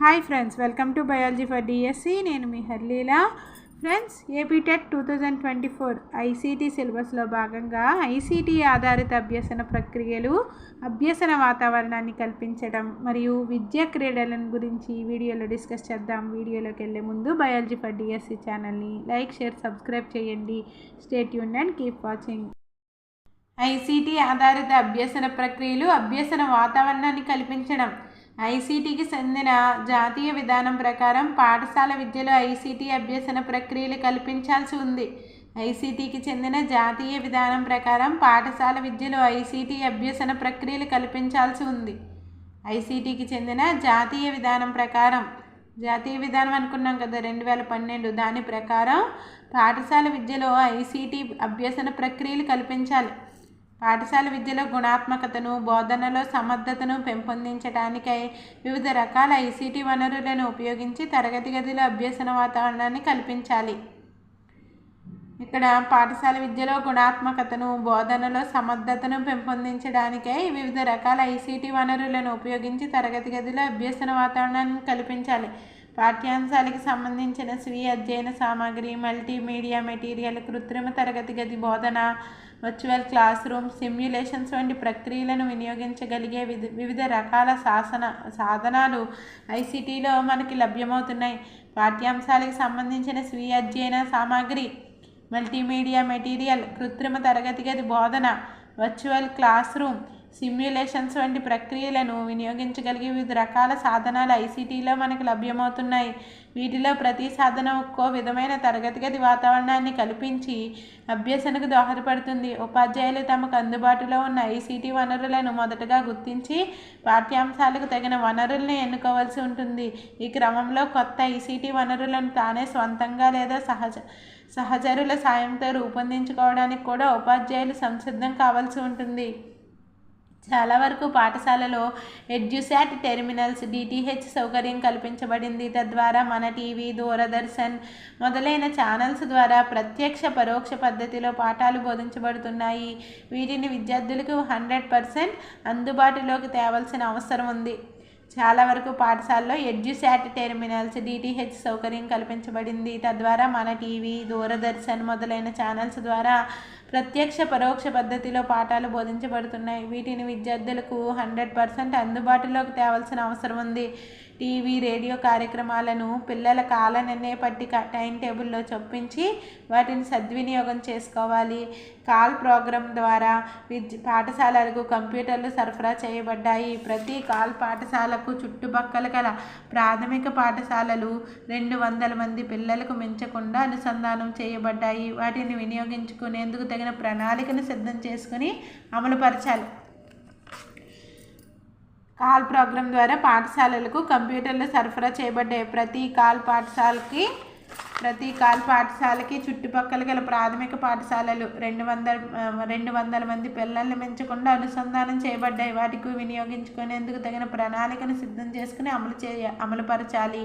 Hi friends welcome to biology for DSC నేను మీ Harleela. Friends APTET two thousand twenty four ICT సిలబస్లో భాగంగా ICT ఆధారిత అభ్యసన ప్రక్రియలు అభ్యసన వాతావరణాన్ని కల్పించడం మరియు విద్యా క్రీడలను గురించి వీడియోలో డిస్కస్ చేద్దాం. వీడియోలోకి వెళ్ళే ముందు బయాలజీ ఫర్ డిఎస్సి ఛానల్ని లైక్ షేర్ సబ్స్క్రైబ్ చేయండి. స్టేట్ యూన్ అండ్ కీప్ వాచింగ్ ఐసీటీ ఆధారిత అభ్యసన ప్రక్రియలు అభ్యసన వాతావరణాన్ని కల్పించడం ఐసీటీకి చెందిన జాతీయ విధానం ప్రకారం పాఠశాల విద్యలో ఐసీటీ అభ్యసన ప్రక్రియలు కల్పించాల్సి ఉంది ఐసీటీకి చెందిన జాతీయ విధానం ప్రకారం పాఠశాల విద్యలో ఐసీటీ అభ్యసన ప్రక్రియలు కల్పించాల్సి ఉంది ఐసీటీకి చెందిన జాతీయ విధానం ప్రకారం జాతీయ విధానం అనుకున్నాం కదా రెండు వేల పన్నెండు దాని ప్రకారం పాఠశాల విద్యలో ఐసీటీ అభ్యసన ప్రక్రియలు కల్పించాలి పాఠశాల విద్యలో గుణాత్మకతను బోధనలో సమర్థతను పెంపొందించడానికై వివిధ రకాల ఐసీటీ వనరులను ఉపయోగించి తరగతి గదిలో అభ్యసన వాతావరణాన్ని కల్పించాలి. ఇక్కడ పాఠశాల విద్యలో గుణాత్మకతను బోధనలో సమర్థతను పెంపొందించడానికై వివిధ రకాల ఐసీటీ వనరులను ఉపయోగించి తరగతి గదిలో అభ్యసన వాతావరణాన్ని కల్పించాలి. పాఠ్యాంశాలకు సంబంధించిన స్వీయ అధ్యయన సామాగ్రి మల్టీమీడియా మెటీరియల్ కృత్రిమ తరగతి గది బోధన వర్చువల్ క్లాస్ రూమ్ సిమ్యులేషన్స్ వంటి ప్రక్రియలను వినియోగించగలిగే వివిధ రకాల శాసన సాధనాలు ఐసిటీలో మనకి లభ్యమవుతున్నాయి. పాఠ్యాంశాలకు సంబంధించిన స్వీయ అధ్యయన సామాగ్రి మల్టీమీడియా మెటీరియల్ కృత్రిమ తరగతి గది బోధన వర్చువల్ క్లాస్ రూమ్ సిమ్యులేషన్స్ వంటి ప్రక్రియలను వినియోగించగలిగే వివిధ రకాల సాధనాలు ఐసీటీలో మనకు లభ్యమవుతున్నాయి. వీటిలో ప్రతి సాధన ఒక్కో విధమైన తరగతి గది వాతావరణాన్ని కల్పించి అభ్యసనకు దోహదపడుతుంది. ఉపాధ్యాయులు తమకు అందుబాటులో ఉన్న ఐసీటీ వనరులను మొదటగా గుర్తించి పాఠ్యాంశాలకు తగిన వనరుల్ని ఎన్నుకోవాల్సి ఉంటుంది. ఈ క్రమంలో కొత్త ఐసీటీ వనరులను తానే స్వంతంగా లేదా సహజ సహచరుల సాయంతో రూపొందించుకోవడానికి కూడా ఉపాధ్యాయులు సంసిద్ధం కావాల్సి ఉంటుంది. చాలా వరకు పాఠశాలలో ఎడ్యుసాట్ టెర్మినల్స్ డిటిహెచ్ సౌకర్యం కల్పించబడింది. తద్వారా మన టీవీ దూరదర్శన్ మొదలైన ఛానల్స్ ద్వారా ప్రత్యక్ష పరోక్ష పద్ధతిలో పాఠాలు బోధించబడుతున్నాయి. వీటిని విద్యార్థులకు హండ్రెడ్ పర్సెంట్ అందుబాటులోకి తేవాల్సిన అవసరం ఉంది. చాలా వరకు పాఠశాలలో ఎడ్యుసాట్ టెర్మినల్స్ డిటిహెచ్ సౌకర్యం కల్పించబడింది. తద్వారా మన టీవీ దూరదర్శన్ మొదలైన ఛానల్స్ ద్వారా ప్రత్యక్ష పరోక్ష పద్ధతిలో పాఠాలు బోధించబడుతున్నాయి. వీటిని విద్యార్థులకు హండ్రెడ్ పర్సెంట్ అందుబాటులోకి తేవాల్సిన అవసరం ఉంది. టీవీ రేడియో కార్యక్రమాలను పిల్లల కాల నిర్ణయ పట్టిక టైం టేబుల్లో చొప్పించి వాటిని సద్వినియోగం చేసుకోవాలి. కాల్ ప్రోగ్రాం ద్వారా విద్య పాఠశాలలకు కంప్యూటర్లు సరఫరా చేయబడ్డాయి. ప్రతి కాల్ పాఠశాలకు చుట్టుపక్కల గల ప్రాథమిక పాఠశాలలు రెండు వందల మంది పిల్లలకు మించకుండా అనుసంధానం చేయబడ్డాయి. వాటిని వినియోగించుకునేందుకు తగిన ప్రణాళికను సిద్ధం చేసుకుని అమలుపరచాలి. కాల్ ప్రోగ్రాం ద్వారా పాఠశాలలకు కంప్యూటర్లు సరఫరా చేయబడ్డాయి ప్రతి కాల్ పాఠశాలకి ప్రతి కాల్ పాఠశాలకి చుట్టుపక్కల గల ప్రాథమిక పాఠశాలలు రెండు వందల రెండు వందల మంది పిల్లల్ని మించకుండా అనుసంధానం చేయబడ్డాయి. వాటికి వినియోగించుకునేందుకు తగిన ప్రణాళికను సిద్ధం చేసుకుని అమలు చేయ అమలుపరచాలి.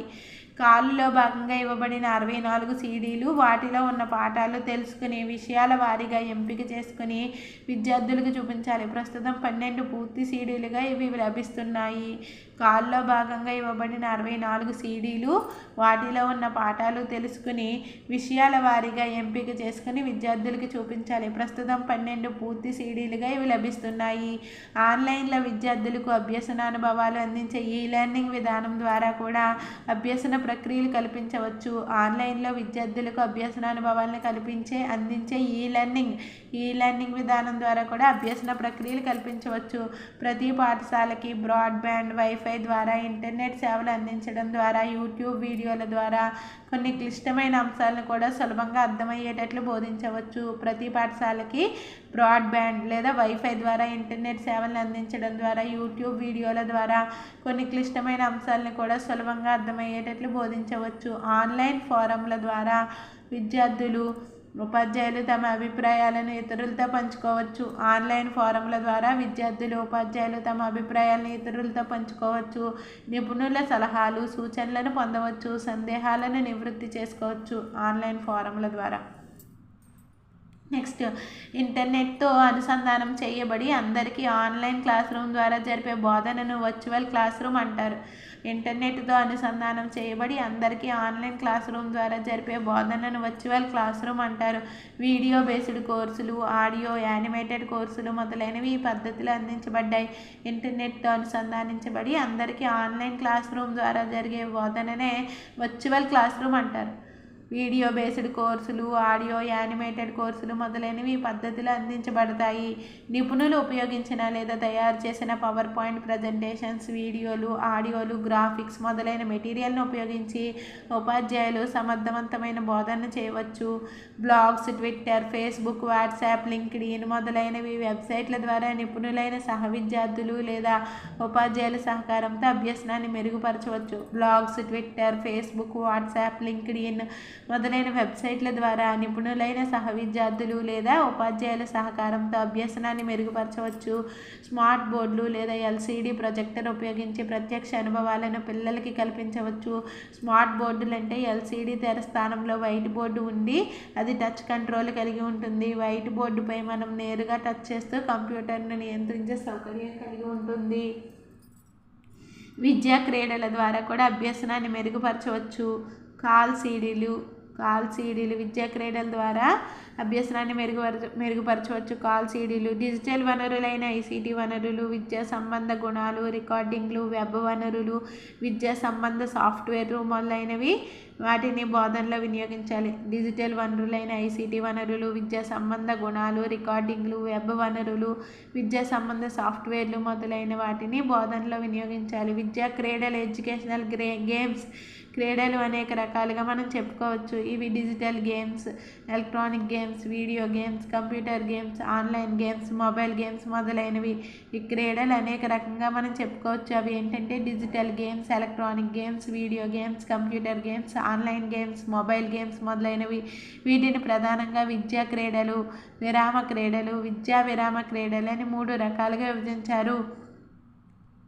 కాలులో భాగంగా ఇవ్వబడిన అరవై నాలుగు సీడీలు వాటిలో ఉన్న పాఠాలు తెలుసుకుని విషయాల వారీగా ఎంపిక చేసుకుని విద్యార్థులకు చూపించాలి. ప్రస్తుతం పన్నెండు పూర్తి సీడీలుగా ఇవి లభిస్తున్నాయి. కాల్లో భాగంగా ఇవ్వబడిన అరవై నాలుగు సీడీలు వాటిలో ఉన్న పాఠాలు తెలుసుకుని విషయాల వారీగా ఎంపిక చేసుకుని విద్యార్థులకు చూపించాలి. ప్రస్తుతం పన్నెండు పూర్తి సీడీలుగా ఇవి లభిస్తున్నాయి. ఆన్లైన్లో విద్యార్థులకు అభ్యసన అనుభవాలు అందించే ఈ లెర్నింగ్ విధానం ద్వారా కూడా అభ్యసన ప్రక్రియలు కల్పించవచ్చు. ఆన్లైన్లో విద్యార్థులకు అభ్యసన అనుభవాలను కల్పించే అందించే ఈ లెర్నింగ్ ఈ లెర్నింగ్ విధానం ద్వారా కూడా అభ్యసన ప్రక్రియలు కల్పించవచ్చు. ప్రతి పాఠశాలకి బ్రాడ్బ్యాండ్ వైఫై ద్వారా ఇంటర్నెట్ సేవలు అందించడం ద్వారా యూట్యూబ్ వీడియోల ద్వారా కొన్ని క్లిష్టమైన అంశాలను కూడా సులభంగా అర్థమయ్యేటట్లు బోధించవచ్చు. ప్రతి పాఠశాలకి బ్రాడ్బ్యాండ్ లేదా వైఫై ద్వారా ఇంటర్నెట్ సేవలను అందించడం ద్వారా యూట్యూబ్ వీడియోల ద్వారా కొన్ని క్లిష్టమైన అంశాలను కూడా సులభంగా అర్థమయ్యేటట్లు బోధించవచ్చు. ఆన్లైన్ ఫోరంల ద్వారా విద్యార్థులు ఉపాధ్యాయులు తమ అభిప్రాయాలను ఇతరులతో పంచుకోవచ్చు. ఆన్లైన్ ఫోరంల ద్వారా విద్యార్థులు ఉపాధ్యాయులు తమ అభిప్రాయాలను ఇతరులతో పంచుకోవచ్చు. నిపుణుల సలహాలు సూచనలను పొందవచ్చు. సందేహాలను నివృత్తి చేసుకోవచ్చు. ఆన్లైన్ ఫోరంల ద్వారా నెక్స్ట్ ఇంటర్నెట్తో అనుసంధానం చేయబడి అందరికీ ఆన్లైన్ క్లాస్ రూమ్ ద్వారా జరిపే బోధనను వర్చువల్ క్లాస్ రూమ్ అంటారు. ఇంటర్నెట్తో అనుసంధానం చేయబడి అందరికీ ఆన్లైన్ క్లాస్ రూమ్ ద్వారా జరిపే బోధనను వర్చువల్ క్లాస్ రూమ్ అంటారు. వీడియో బేస్డ్ కోర్సులు ఆడియో యానిమేటెడ్ కోర్సులు మొదలైనవి ఈ పద్ధతులు అందించబడ్డాయి. ఇంటర్నెట్తో అనుసంధానించబడి అందరికీ ఆన్లైన్ క్లాస్ రూమ్ ద్వారా జరిగే బోధననే వర్చువల్ క్లాస్ రూమ్ అంటారు. వీడియో బేస్డ్ కోర్సులు ఆడియో యానిమేటెడ్ కోర్సులు మొదలైనవి ఈ పద్ధతులు అందించబడతాయి. నిపుణులు ఉపయోగించిన లేదా తయారు చేసిన పవర్ పాయింట్ ప్రజెంటేషన్స్ వీడియోలు ఆడియోలు గ్రాఫిక్స్ మొదలైన మెటీరియల్ను ఉపయోగించి ఉపాధ్యాయులు సమర్థవంతమైన బోధన చేయవచ్చు. Blogs Twitter Facebook WhatsApp LinkedIn మొదలైనవి వెబ్సైట్ల ద్వారా నిపుణులైన సహ విద్యార్థులు లేదా ఉపాధ్యాయుల సహకారంతో అభ్యసనాన్ని మెరుగుపరచవచ్చు. Blogs Twitter Facebook WhatsApp LinkedIn మొదలైన వెబ్సైట్ల ద్వారా నిపుణులైన సహ విద్యార్థులు లేదా ఉపాధ్యాయుల సహకారంతో అభ్యసనాన్ని మెరుగుపరచవచ్చు. స్మార్ట్ బోర్డులు లేదా ఎల్సిడి ప్రొజెక్టర్ ఉపయోగించి ప్రత్యక్ష అనుభవాలను పిల్లలకి కల్పించవచ్చు. స్మార్ట్ బోర్డులు అంటే ఎల్సిడి తెర స్థానంలో వైట్ బోర్డు ఉండి అది టచ్ కంట్రోల్ కలిగి ఉంటుంది. వైట్ బోర్డుపై మనం నేరుగా టచ్ చేస్తూ కంప్యూటర్ను నియంత్రించే సౌకర్యం కలిగి ఉంటుంది. విద్యా క్రీడల ద్వారా కూడా అభ్యసనాన్ని మెరుగుపరచవచ్చు. కాల్ సీడీలు కాల్ సీడీలు విద్యా క్రీడల ద్వారా అభ్యసనాన్ని మెరుగుపరచ మెరుగుపరచవచ్చు. కాల్ సీడీలు డిజిటల్ వనరులైన ఐసీటీ వనరులు విద్యా సంబంధ గుణాలు రికార్డింగ్లు వెబ్ వనరులు విద్యా సంబంధ సాఫ్ట్వేర్ మొదలైనవి వాటిని బోధనలో వినియోగించాలి. డిజిటల్ వనరులైన ఐసీటీ వనరులు విద్యా సంబంధ గుణాలు రికార్డింగ్లు వెబ్ వనరులు విద్యా సంబంధ సాఫ్ట్వేర్లు మొదలైన వాటిని బోధనలో వినియోగించాలి. విద్యా క్రీడలు ఎడ్యుకేషనల్ గ్రే గేమ్స్ క్రీడలు అనేక రకాలుగా మనం చెప్పుకోవచ్చు. ఇవి digital games electronic games video games computer games online games mobile games మొదలైనవి. ఈ క్రీడలు అనేక రకంగా మనం చెప్పుకోవచ్చు. అవి ఏంటంటే digital games electronic games video games computer games online games mobile games మొదలైనవి. వీటిని ప్రధానంగా విద్యా క్రీడలు విరామ క్రీడలు విద్యా విరామ క్రీడలు అని మూడు రకాలుగా విభజించారు.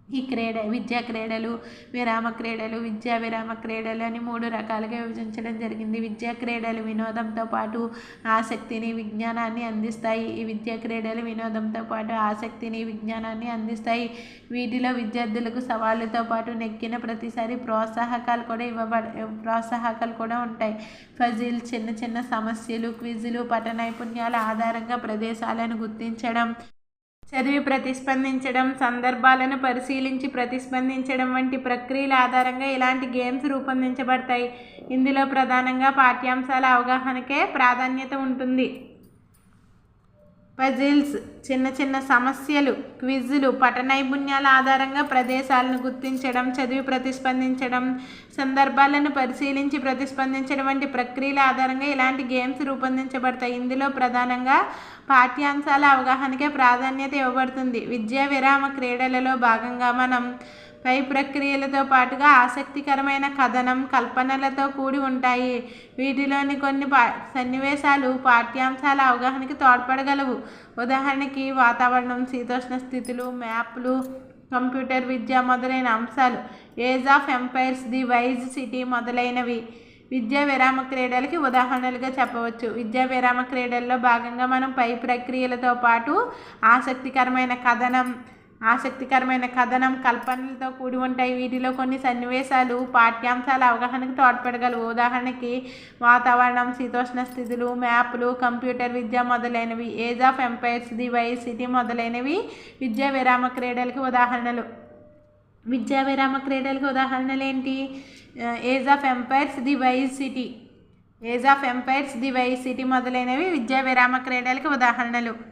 ఈ క్రీడ విద్యా క్రీడలు విరామ క్రీడలు విద్యా విరామ క్రీడలు అని మూడు రకాలుగా విభజించడం జరిగింది. విద్యా క్రీడలు వినోదంతో పాటు ఆసక్తిని విజ్ఞానాన్ని అందిస్తాయి. ఈ విద్యా క్రీడలు వినోదంతో పాటు ఆసక్తిని విజ్ఞానాన్ని అందిస్తాయి. వీటిలో విద్యార్థులకు సవాళ్ళతో పాటు నెక్కిన ప్రతిసారి ప్రోత్సాహకాలు కూడా ఇవ్వబడ ప్రోత్సాహకాలు కూడా ఉంటాయి. ఫజిల్ చిన్న చిన్న సమస్యలు క్విజులు పట నైపుణ్యాల ఆధారంగా ప్రదేశాలను గుర్తించడం చదివి ప్రతిస్పందించడం సందర్భాలను పరిశీలించి ప్రతిస్పందించడం వంటి ప్రక్రియల ఆధారంగా ఇలాంటి గేమ్స్ రూపొందించబడతాయి. ఇందులో ప్రధానంగా పాఠ్యాంశాల అవగాహనకే ప్రాధాన్యత ఉంటుంది. పజిల్స్ చిన్న చిన్న సమస్యలు క్విజ్లు పట నైపుణ్యాల ఆధారంగా ప్రదేశాలను గుర్తించడం చదివి ప్రతిస్పందించడం సందర్భాలను పరిశీలించి ప్రతిస్పందించడం వంటి ప్రక్రియల ఆధారంగా ఇలాంటి గేమ్స్ రూపొందించబడతాయి. ఇందులో ప్రధానంగా పాఠ్యాంశాల అవగాహనకే ప్రాధాన్యత ఇవ్వబడుతుంది. విద్యా విరామ క్రీడలలో భాగంగా మనం పై ప్రక్రియలతో పాటుగా ఆసక్తికరమైన కథనం కల్పనలతో కూడి ఉంటాయి. వీటిలోని కొన్ని పా సన్నివేశాలు పాఠ్యాంశాల అవగాహనకి తోడ్పడగలవు. ఉదాహరణకి వాతావరణం శీతోష్ణ స్థితులు మ్యాప్లు కంప్యూటర్ విద్య మొదలైన అంశాలు. Age of Empires the wise city మొదలైనవి. విద్యా విరామ క్రీడలకి ఉదాహరణలుగా చెప్పవచ్చు. విద్యా విరామ క్రీడల్లో భాగంగా మనం పై ప్రక్రియలతో పాటు ఆసక్తికరమైన కథనం ఆసక్తికరమైన కథనం కల్పనలతో కూడి ఉంటాయి. వీటిలో కొన్ని సన్నివేశాలు పాఠ్యాంశాల అవగాహనకు తోడ్పడగలవు. ఉదాహరణకి వాతావరణం శీతోష్ణ స్థితులు మ్యాప్లు కంప్యూటర్ విద్య మొదలైనవి. Age of Empires the why city మొదలైనవి విద్యా విరామ క్రీడలకి ఉదాహరణలు. విద్యా విరామ క్రీడలకు ఉదాహరణలు ఏంటి? Age of Empires the wise city. Age of Empires the wise city మొదలైనవి విద్యా విరామ క్రీడలకు ఉదాహరణలు.